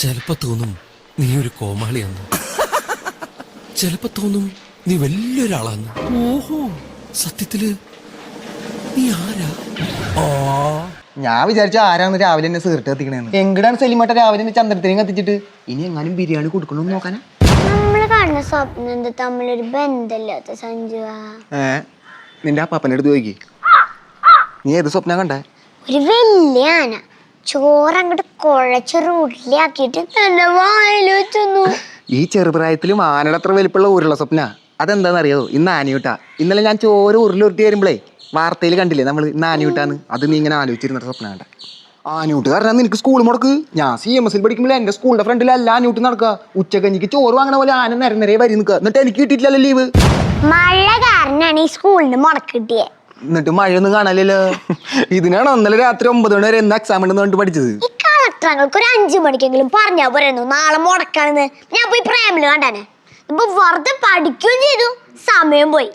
ചിലപ്പോ തോന്നും നീ ഒരു കോമാളിയാന്ന്. ചിലപ്പോ തോന്നും നീ വലിയൊരാളാന്ന്. ഓഹോ. സത്യത്തിൽ നീ ആരാ? ഞാൻ വിചാരിച്ച ആരാന്ന് രാവിലെ എന്നെ സീർട്ട് കത്തിക്കണേന്ന്. എങ്കിടാണ് സെലിമട്ട രാവിലെ എന്നെ ചന്ദ്രത്തിനെയും കത്തിച്ചിട്ട്. ഇനി എങ്ങാനും ബിരിയാണി കൊടുക്കണമെന്ന് നോക്കാനാ? നമ്മൾ കാണുന്ന സ്വപ്നം എന്താ? തമ്മിലൊരു ബന്ധമില്ലാത്ത സഞ്ജുവാ. ഏ നിന്റെ അടുത്ത് ചോദിക്കി നീ ഏത് സ്വപ്നം കണ്ടേ? ഒരു വലിയ ആന. ചോറങ്ങോട്ട് കുഴച്ചൊരു ഉരുളിയാക്കിയിട്ട് തന്നെ വായിൽ ഈ ചെറുപ്രായത്തിലും ആനയുടെ അത്ര വലിപ്പമുള്ള ഊരുള്ള സ്വപ്ന. അതെന്താണെന്നറിയോ ഇന്ന് ആനയൂട്ടാ ഇന്നലെ ഞാൻ ചോറ് ഉരുളി ഉരുട്ടി വരുമ്പോഴേ വാർത്തയിൽ കണ്ടില്ലേ നമ്മൾ ഇന്ന് ആനയൂട്ടാന്ന് അത് നീ ഇങ്ങനെ ആലോചിച്ചിരുന്ന സ്വപ്ന കണ്ട. ആനയൂട്ട് കാരണം നിനക്ക് സ്കൂൾ മുടക്ക്? ഞാൻ സി എം എസിൽ പഠിക്കുമ്പോൾ എന്റെ സ്കൂളിന്റെ ഫ്രണ്ടിൽ എല്ലാ ആനയൂട്ട് നടക്കുക ഉച്ചക്കഞ്ഞിക്ക് ചോറ് വാങ്ങണ പോലെ ആന നിര നിരയെ വരി നിൽക്കുക എന്നിട്ട് എനിക്ക് കിട്ടിയിട്ടില്ലല്ലോ ലീവ് മഴ കാരണാണ് ഈ സ്കൂളിന് മുടക്ക് കിട്ടിയേ. എന്നിട്ട് മഴയൊന്നും കാണാനില്ലല്ലോ. ഇതിനാണ് ഇന്നലെ രാത്രി ഒമ്പത് മണി വരെ എന്താ എക്സാം ഉണ്ടെന്ന് പറഞ്ഞിട്ട് പഠിച്ചത്? ഈ കളക്ടറങ്ങൾക്ക് ഒരു അഞ്ചു മണിക്കെങ്കിലും പറഞ്ഞാ പോരായിരുന്നു നാളെ മുടക്കാണെന്ന്. ഞാൻ പോയി പ്രേമിൽ കണ്ടാനെ. ഇപ്പൊ വെറുതെ പഠിക്കുകയും ചെയ്തു. സമയം പോയി.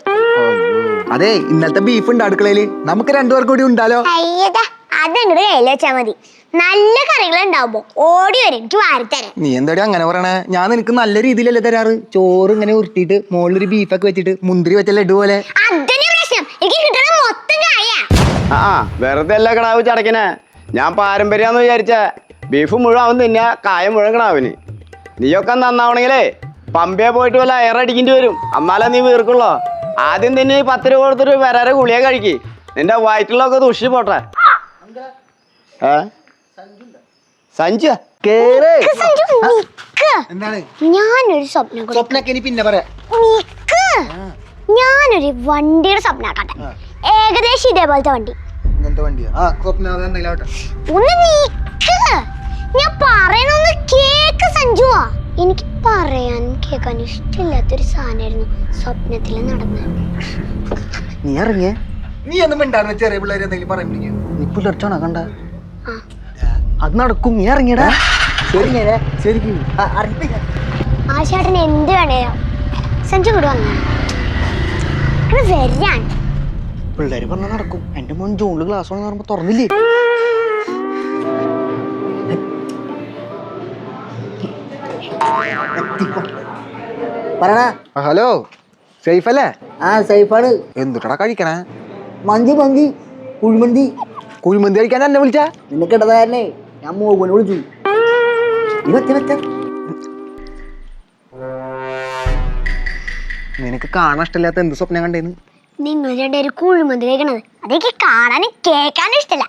അതെ ഇന്നത്തെ ബീഫ് ഉണ്ട് അടുക്കളയിൽ. നമുക്ക് രണ്ടുപേർക്ക് കൂടി ഉണ്ടാലോ? അയ്യടാ അതങ്ങോട്ട് കയ്യിൽ വെച്ചാ മതി. നല്ല കറികൾ ഉണ്ടാവുമ്പോ ഓടി വരും. എനിക്ക് വാരിത്തരാൻ. നീ എന്താടി അങ്ങനെ പറയണേ? ഞാൻ നിനക്ക് നല്ല രീതിയിലല്ലേ തരാറ്. ചോറ് ഇങ്ങനെ ഉരുട്ടിട്ട് ഉരുട്ടിയിട്ട് മുകളിലൊരു ബീഫൊക്കെ വെച്ചിട്ട് മുന്തിരി വെച്ച ലഡു പോലെ. കിട്ടണ മൊത്തം കായ ആ വെറുതെ അല്ല കടാവ് ചടക്കിനെ ഞാൻ പാരമ്പര്യാന്ന് വിചാരിച്ച. ബീഫ് മുഴുവൻ അവൻ തിന്നാ കായ മുഴുവൻ കടാവിന്. നീയൊക്കെ നന്നാവണെങ്കിലേ പമ്പയെ പോയിട്ട് വല്ല അയറടിക്കേണ്ടി വരും. എന്നാലേ നീ വീർക്കുള്ളോ? ആദ്യം തന്നെ ഈ പത്ത് രൂപ കൊടുത്തിട്ട് വരാറെ ഗുളിക കഴിക്ക്. നിന്റെ വയറ്റിലൊക്കെ ദുഷി പോട്ടെ. ഏ? സഞ്ജു? കേറ്. സഞ്ജു, നിക്ക്. എന്താണ്? ഞാനൊരു സ്വപ്നം കൂടി- സ്വപ്നൊക്കെ ഇനി പിന്നെ പറയാം. നിക്ക്. ഞാനൊരു വണ്ടിയുടെ സ്വപ്നം കട്ടെ ഏകദേശം ഇതേപോലത്തെ വണ്ടി. ഇങ്ങനത്തെ വണ്ടിയാ? ആ സ്വപ്നം അത് എന്തെങ്കിലും ഒന്ന് നീക്ക്. ഞാൻ പറയണൊന്ന് കേക്ക് സഞ്ജുവാ. എനിക്ക് പറയാൻ കേൾക്കാൻ ഇഷ്ടമില്ലാത്തൊരു സാധനമായിരുന്നു സ്വപ്നത്തിൽ നടന്നത്. നീ ഇറങ്ങിയേ? നീ ഒന്നും മിണ്ടായിരുന്നു ചെറിയ പിള്ളേർ എന്തെങ്കിലും പറയുമ്പോഴേക്കും നീ പുലർച്ചാണോ കണ്ട? ആ. അത് നടക്കും. നീ ഇറങ്ങിയടാ. ശരി ശരിക്കും ആ എന്ത് വേണേലും. സഞ്ജു കൂടെ വന്നു. വരാൻ. പിള്ളേര് പറഞ്ഞാൽ നടക്കും. എന്റെ മോൻ ജൂണിൽ ക്ലാസ് ആണെന്ന് പറയുമ്പോ തുറന്നില്ലേ പറടാ ഹലോ. സേഫ് അല്ലേ ആ സേഫാണ്. എന്തുട്ടടാ കഴിക്കണേ? മന്തി മന്തി കുഴിമന്തി. കുഴിമന്തി കഴിക്കാൻ എന്നെ വിളിച്ചാ? നിന്നെ കിടന്നാരനെ ഞാൻ മോഹനെ വിളിച്ചു. നിനക്ക് കാണാൻ ഇഷ്ടമില്ലാത്ത എന്ത് സ്വപ്നം കണ്ടേന്ന്? നിങ്ങൾ രണ്ടുപേരും കുഴിമന്ത് കഴിക്കണത്. അതൊക്കെ കാണാനും കേൾക്കാനും ഇഷ്ടമല്ല